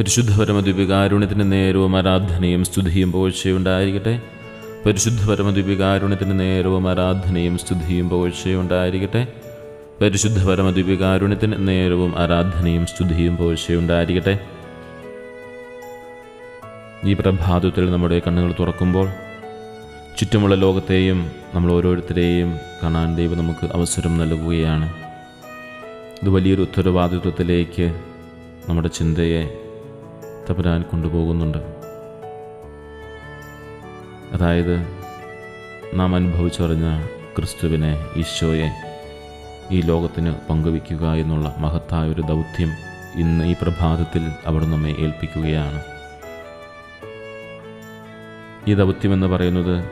പരിശുദ്ധ പരമദ്വീപികാരുണ്യത്തിന് നേരവും ആരാധനയും സ്തുതിയും പോഴ്ചയുണ്ടായിരിക്കട്ടെ. പരിശുദ്ധ പരമദ്വീപികാരുണ്യത്തിന് നേരവും ആരാധനയും സ്തുതിയും പോഴ്ചയുണ്ടായിരിക്കട്ടെ. പരിശുദ്ധ പരമദ്വീപികാരുണ്യത്തിന് നേരവും ആരാധനയും സ്തുതിയും പോഴ്ചയുണ്ടായിരിക്കട്ടെ. ഈ പ്രഭാതത്തിൽ നമ്മുടെ കണ്ണുകൾ തുറക്കുമ്പോൾ ചുറ്റുമുള്ള ലോകത്തെയും നമ്മൾ ഓരോരുത്തരെയും കാണാൻ ദൈവം നമുക്ക് അവസരം നൽകുകയാണ്. ഇത് വലിയൊരു ഉത്തരവാദിത്വത്തിലേക്ക് നമ്മുടെ ചിന്തയെ തപരാൻ കൊണ്ടുപോകുന്നുണ്ട്. അതായത് നാം അനുഭവിച്ചറിഞ്ഞ ക്രിസ്തുവിനെ ഈശോയെ ഈ ലോകത്തിന് പങ്കുവയ്ക്കുക എന്നുള്ള മഹത്തായ ഒരു ദൗത്യം ഇന്ന് ഈ പ്രഭാതത്തിൽ അവിടെ നമ്മെ ഏൽപ്പിക്കുകയാണ്. ഈ ദൗത്യമെന്ന് പറയുന്നത്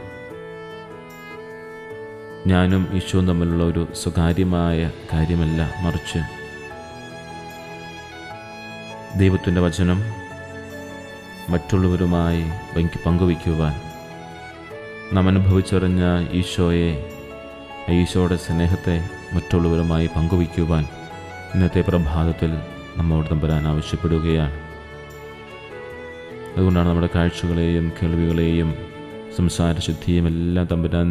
ഞാനും ഈശോയും തമ്മിലുള്ള ഒരു സ്വകാര്യമായ കാര്യമല്ല. മറിച്ച് ദൈവത്തിന്റെ വചനം മറ്റുള്ളവരുമായി എനിക്ക് പങ്കുവയ്ക്കുവാൻ നാം അനുഭവിച്ചറിഞ്ഞ ഈശോയെ ഈശോയുടെ സ്നേഹത്തെ മറ്റുള്ളവരുമായി പങ്കുവയ്ക്കുവാൻ ഇന്നത്തെ പ്രഭാതത്തിൽ നമ്മോട് തമ്പരാൻ ആവശ്യപ്പെടുകയാണ്. അതുകൊണ്ടാണ് നമ്മുടെ കാഴ്ചകളെയും കേൾവികളെയും സംസാരശുദ്ധിയും എല്ലാം തമ്പുരാൻ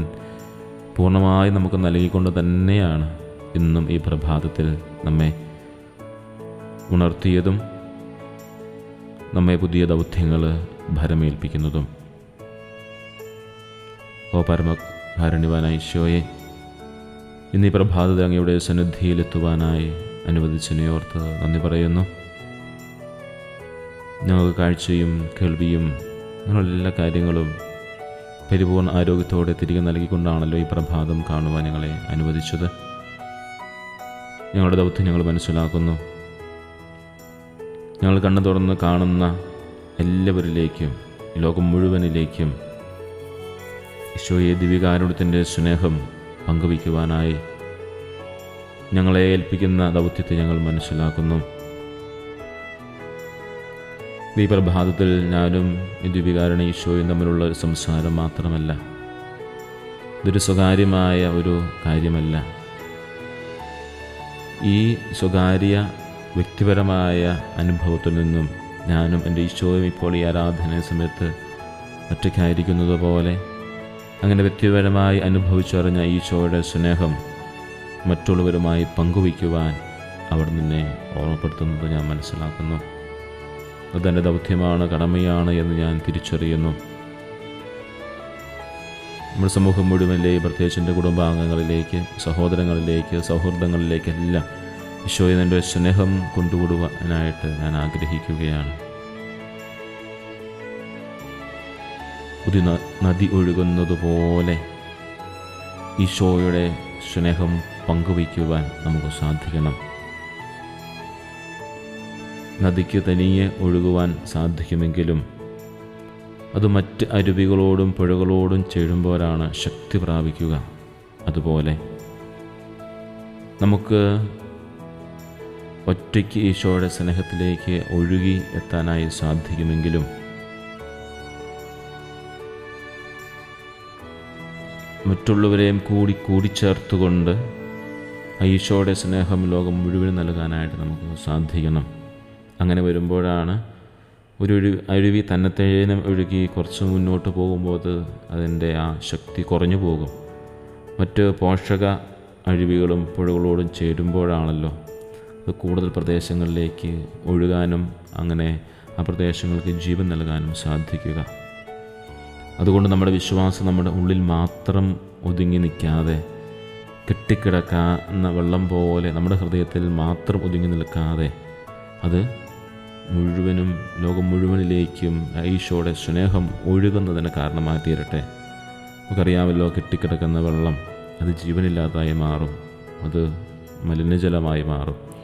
പൂർണമായി നമുക്ക് നൽകിക്കൊണ്ട് തന്നെയാണ് ഇന്നും ഈ പ്രഭാതത്തിൽ നമ്മെ ഉണർത്തിയതും നമ്മെ പുതിയ ദൗത്യങ്ങൾ ഭരമേൽപ്പിക്കുന്നതും. ഓ പരമകാരുണ്യവാനായ ഈശോയെ ഇന്ന് പ്രഭാതത്തിൽ അങ്ങയുടെ സന്നിധിയിലെത്തുവാനായി അനുവദിച്ചതിനെ ഓർത്ത് നന്ദി പറയുന്നു. ഞങ്ങൾക്ക് കാഴ്ചയും കേൾവിയും അങ്ങനെയുള്ള എല്ലാ കാര്യങ്ങളും പരിപൂർണ ആരോഗ്യത്തോടെ തിരികെ നൽകിക്കൊണ്ടാണല്ലോ ഈ പ്രഭാതം കാണുവാൻ ഞങ്ങളെ അനുവദിച്ചത്. ഞങ്ങളുടെ ദൗത്യം ഞങ്ങൾ മനസ്സിലാക്കുന്നു. ഞങ്ങൾ കണ്ണു തുറന്ന് കാണുന്ന എല്ലാവരിലേക്കും ലോകം മുഴുവനിലേക്കും ഈശോയെ ദിവികാരുണ്യത്തിന്റെ സ്നേഹം പങ്കുവയ്ക്കുവാനായി ഞങ്ങളെ ഏൽപ്പിക്കുന്ന ദൗത്യത്തെ ഞങ്ങൾ മനസ്സിലാക്കുന്നു. ഈ പ്രഭാതത്തിൽ ഞാനും ഈ ദ്വീപികാരണ ഈശോയും തമ്മിലുള്ള ഒരു സംസാരം മാത്രമല്ല ഇതൊരു സ്വകാര്യമായ ഒരു കാര്യമല്ല. ഈ സ്വകാര്യ വ്യക്തിപരമായ അനുഭവത്തിൽ നിന്നും ഞാനും എന്റെ ഈശോയും ഇപ്പോൾ ഈ ആരാധന സമയത്ത് ഒറ്റയ്ക്കായിരിക്കുന്നത് പോലെ അങ്ങനെ വ്യക്തിപരമായി അനുഭവിച്ചറിഞ്ഞ ഈശോയുടെ സ്നേഹം മറ്റുള്ളവരുമായി പങ്കുവയ്ക്കുവാൻ അവിടെ നിന്നെ ഓർമ്മപ്പെടുത്തുന്നത് ഞാൻ മനസ്സിലാക്കുന്നു. അതെന്റെ ദൗത്യമാണ് കടമയാണ് എന്ന് ഞാൻ തിരിച്ചറിയുന്നു. നമ്മുടെ സമൂഹം മുഴുവനിലേക്ക് പ്രത്യേകിച്ച് എന്റെ കുടുംബാംഗങ്ങളിലേക്ക് സഹോദരങ്ങളിലേക്ക് സൗഹൃദങ്ങളിലേക്കെല്ലാം ഈശോയെ നിന്റെ സ്നേഹം കൊണ്ടുവിടുവാനായിട്ട് ഞാൻ ആഗ്രഹിക്കുകയാണ്. ഒരു നദി ഒഴുകുന്നത് പോലെ ഈശോയുടെ സ്നേഹം പങ്കുവയ്ക്കുവാൻ നമുക്ക് സാധിക്കണം. നദിക്ക് തനിയെ ഒഴുകുവാൻ സാധിക്കുമെങ്കിലും അത് മറ്റ് അരുവികളോടും പുഴകളോടും ചേരുമ്പോഴാണ് ശക്തി പ്രാപിക്കുക. അതുപോലെ നമുക്ക് ഒറ്റയ്ക്ക് ഈശോയുടെ സ്നേഹത്തിലേക്ക് ഒഴുകി എത്താനായി സാധിക്കുമെങ്കിലും മറ്റുള്ളവരെയും കൂടി കൂടിച്ചേർത്തുകൊണ്ട് ഈശോയുടെ സ്നേഹം ലോകം മുഴുവൻ നൽകാനായിട്ട് നമുക്ക് സാധിക്കണം. അങ്ങനെ വരുമ്പോഴാണ് ഒരു അഴുവി അരുവി തന്നെത്തേനും ഒഴുകി കുറച്ച് മുന്നോട്ട് പോകുമ്പോൾ അത് അതിന്റെ ആ ശക്തി കുറഞ്ഞു പോകും. മറ്റ് പോഷക അരുവികളും പുഴകളോടും ചേരുമ്പോഴാണല്ലോ കൂടുതൽ പ്രദേശങ്ങളിലേക്ക് ഒഴുകാനും അങ്ങനെ ആ പ്രദേശങ്ങൾക്ക് ജീവൻ നൽകാനും സാധിക്കുക. അതുകൊണ്ട് നമ്മുടെ വിശ്വാസം നമ്മുടെ ഉള്ളിൽ മാത്രം ഒതുങ്ങി നിൽക്കാതെ കെട്ടിക്കിടക്കുന്ന വെള്ളം പോലെ നമ്മുടെ ഹൃദയത്തിൽ മാത്രം ഒതുങ്ങി നിൽക്കാതെ അത് മുഴുവനും ലോകം മുഴുവനിലേക്കും ഐഷോടെ സ്നേഹം ഒഴുകുന്നതിന് കാരണമായി തീരട്ടെ. നമുക്കറിയാമല്ലോ കെട്ടിക്കിടക്കുന്ന വെള്ളം അത് ജീവനില്ലാതായി മാറും. അത് മലിനജലമായി മാറും.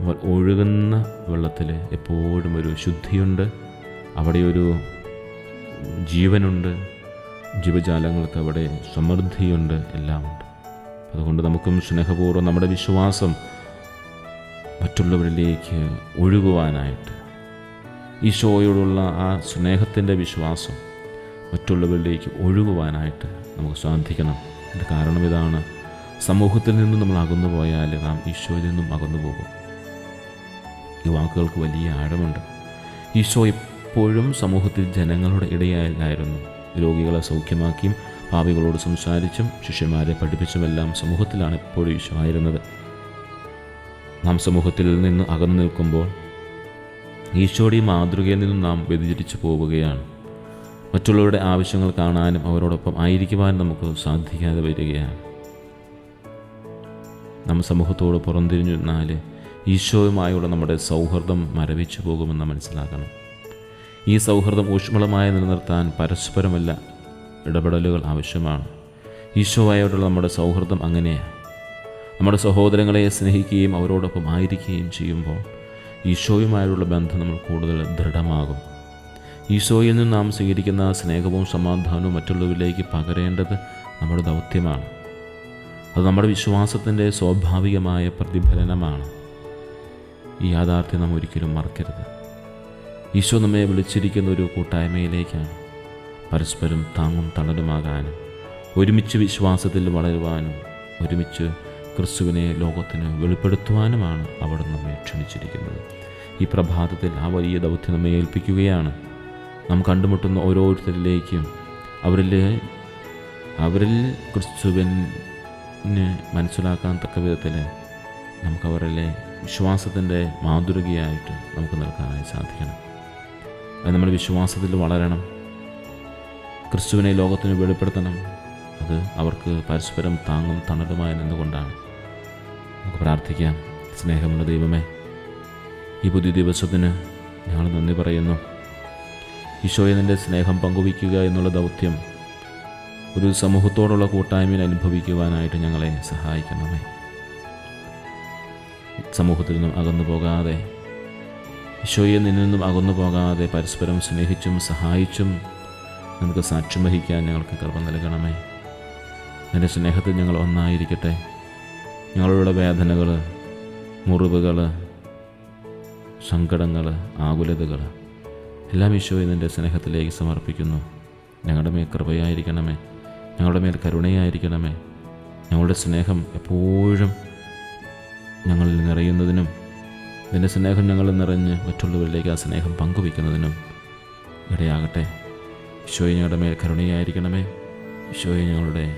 ഒഴുകുന്ന വെള്ളത്തിൽ എപ്പോഴും ഒരു ശുദ്ധിയുണ്ട്. അവിടെ ഒരു ജീവനുണ്ട്. ജീവജാലങ്ങൾക്ക് അവിടെ സമൃദ്ധിയുണ്ട്. എല്ലാമുണ്ട്. അതുകൊണ്ട് നമുക്കും സ്നേഹപൂർവം നമ്മുടെ വിശ്വാസം മറ്റുള്ളവരിലേക്ക് ഒഴുകുവാനായിട്ട് ഈശോയോടുള്ള ആ സ്നേഹത്തിന്റെ വിശ്വാസം മറ്റുള്ളവരിലേക്ക് ഒഴുകുവാനായിട്ട് നമുക്ക് സാധിക്കണം. അതിന്റെ കാരണം ഇതാണ്. സമൂഹത്തിൽ നിന്നും നമ്മൾ അകന്നു പോയാൽ നാം ഈശോയിൽ നിന്നും അകന്നു പോകും ഈ വാക്കുകൾക്ക് വലിയ ആഴമുണ്ട്. ഈശോ എപ്പോഴും സമൂഹത്തിൽ ജനങ്ങളുടെ ഇടയിലായിരുന്നു. രോഗികളെ സൗഖ്യമാക്കിയും പാപികളോട് സംസാരിച്ചും ശിഷ്യന്മാരെ പഠിപ്പിച്ചുമെല്ലാം സമൂഹത്തിലാണ് എപ്പോഴും ഈശോ ആയിരുന്നത്. നാം സമൂഹത്തിൽ നിന്ന് അകന്നു നിൽക്കുമ്പോൾ ഈശോയുടെ മാതൃകയിൽ നിന്നും നാം വ്യതിചരിച്ചു പോവുകയാണ്. മറ്റുള്ളവരുടെ ആവശ്യങ്ങൾ കാണാനും അവരോടൊപ്പം ആയിരിക്കുവാനും നമുക്ക് സാധിക്കാതെ വരികയാണ്. നാം സമൂഹത്തോട് പുറംതിരിഞ്ഞു നിന്നാൽ ഈശോയുമായുള്ള നമ്മുടെ സൗഹൃദം മരവിച്ചു പോകുമെന്ന് മനസ്സിലാക്കണം. ഈ സൗഹൃദം ഊഷ്മളമായി നിലനിർത്താൻ പരസ്പരമല്ല ഇടപെടലുകൾ ആവശ്യമാണ്. ഈശോയായിട്ടുള്ള നമ്മുടെ സൗഹൃദം അങ്ങനെയാണ് നമ്മുടെ സഹോദരങ്ങളെ സ്നേഹിക്കുകയും അവരോടൊപ്പം ആയിരിക്കുകയും ചെയ്യുമ്പോൾ ഈശോയുമായുള്ള ബന്ധം നമ്മൾ കൂടുതൽ ദൃഢമാകും. ഈശോയിൽ നിന്ന് നാം സ്വീകരിക്കുന്ന സ്നേഹവും സമാധാനവും മറ്റുള്ളവരിലേക്ക് പകരേണ്ടത് നമ്മുടെ ദൗത്യമാണ്. അത് നമ്മുടെ വിശ്വാസത്തിന്റെ സ്വാഭാവികമായ പ്രതിഫലനമാണ്. ഈ യാഥാർത്ഥ്യം നാം ഒരിക്കലും മറക്കരുത്. ഈശോ നമ്മെ വിളിച്ചിരിക്കുന്ന ഒരു കൂട്ടായ്മയിലേക്കാണ് പരസ്പരം താങ്ങും തണലുമാകാനും ഒരുമിച്ച് വിശ്വാസത്തിൽ വളരുവാനും ഒരുമിച്ച് ക്രിസ്തുവിനെ ലോകത്തിന് വെളിപ്പെടുത്തുവാനുമാണ് അവിടെ നമ്മെ ക്ഷണിച്ചിരിക്കുന്നത്. ഈ പ്രഭാതത്തിൽ ആ വലിയ ദൗത്യം നമ്മെ ഏൽപ്പിക്കുകയാണ്. നാം കണ്ടുമുട്ടുന്ന ഓരോരുത്തരിലേക്കും അവരിൽ അവരിൽ ക്രിസ്തുവിന് മനസ്സിലാക്കാൻ തക്ക വിധത്തിൽ നമുക്ക് അവരിലെ വിശ്വാസത്തിന്റെ മാതൃകയായിട്ട് നമുക്ക് നിൽക്കാനായി സാധിക്കണം. അത് നമ്മൾ വിശ്വാസത്തിൽ വളരണം. ക്രിസ്തുവിനെ ലോകത്തിന് വെളിപ്പെടുത്തണം. അത് അവർക്ക് പരസ്പരം താങ്ങും തണലുമായി നിന്നുകൊണ്ടാണ്. നമുക്ക് പ്രാർത്ഥിക്കാം. സ്നേഹമുള്ള ദൈവമേ ഈ പുതിയ ദിവസത്തിന് ഞങ്ങൾ നന്ദി പറയുന്നു. ഈശോയെ നിന്റെ സ്നേഹം പങ്കുവയ്ക്കുക എന്നുള്ള ദൗത്യം ഒരു സമൂഹത്തോടുള്ള കൂട്ടായ്മയിൽ അനുഭവിക്കുവാനായിട്ട് ഞങ്ങളെ സഹായിക്കണമേ. സമൂഹത്തിൽ നിന്നും അകന്നു പോകാതെ ഈശോയെ നിന്നിൽ നിന്നും അകന്നു പോകാതെ പരസ്പരം സ്നേഹിച്ചും സഹായിച്ചും നമുക്ക് സാക്ഷ്യം വഹിക്കാൻ ഞങ്ങൾക്ക് കൃപ നൽകണമേ. നിന്റെ സ്നേഹത്തിൽ ഞങ്ങൾ ഒന്നായിരിക്കട്ടെ. ഞങ്ങളുടെ വേദനകൾ മുറിവുകൾ സങ്കടങ്ങൾ ആകുലതകൾ എല്ലാം ഈശോയെ നിന്റെ സ്നേഹത്തിലേക്ക് സമർപ്പിക്കുന്നു. ഞങ്ങളുടെ മേൽ കൃപയായിരിക്കണമേ. ഞങ്ങളുടെ മേൽ കരുണയായിരിക്കണമേ. ഞങ്ങളുടെ സ്നേഹം എപ്പോഴും ഞങ്ങളിൽ നിറയുന്നതിനും നിന്റെ സ്നേഹം ഞങ്ങളിൽ നിറഞ്ഞ് മറ്റുള്ളവരിലേക്ക് ആ സ്നേഹം പങ്കുവയ്ക്കുന്നതിനും ഇടയാകട്ടെ. ഈശോയെ ഞങ്ങളുടെ മേൽ കരുണയായിരിക്കണമേ. ഈശോയെ ഞങ്ങളുടെ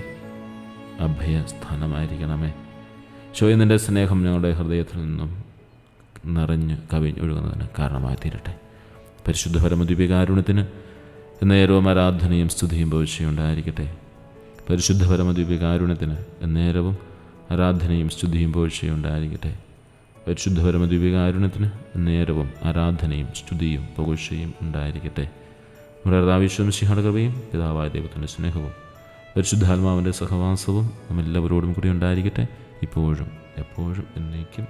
അഭയസ്ഥാനമായിരിക്കണമേ. ഈശോയെ നിന്റെ സ്നേഹം ഞങ്ങളുടെ ഹൃദയത്തിൽ നിന്നും നിറഞ്ഞ് കവിഞ്ഞൊഴുകുന്നതിന് കാരണമായി തീരട്ടെ. പരിശുദ്ധ പരമദ്വീപികാരുണ്യത്തിന് എന്നേരവും ആരാധനയും സ്തുതിയും ഭവിച്ചുണ്ടായിരിക്കട്ടെ പരിശുദ്ധ പരമദ്വീപികാരുണ്യത്തിന് എന്നേരവും ആരാധനയും സ്തുതിയും പോഴ്ചയുണ്ടായിരിക്കട്ടെ പരിശുദ്ധപരമ ദിവ്യകാരുണ്യത്തിന് നേരവും ആരാധനയും സ്തുതിയും പുകഴ്ചയും ഉണ്ടായിരിക്കട്ടെ. നമ്മുടെ കർത്താവിശ്വം ശിഹടകൃപയും പിതാവായ ദൈവത്തിന്റെ സ്നേഹവും പരിശുദ്ധാത്മാവിന്റെ സഹവാസവും നമ്മെല്ലാവരോടും കൂടി ഉണ്ടായിരിക്കട്ടെ. ഇപ്പോഴും എപ്പോഴും എന്നേക്കും.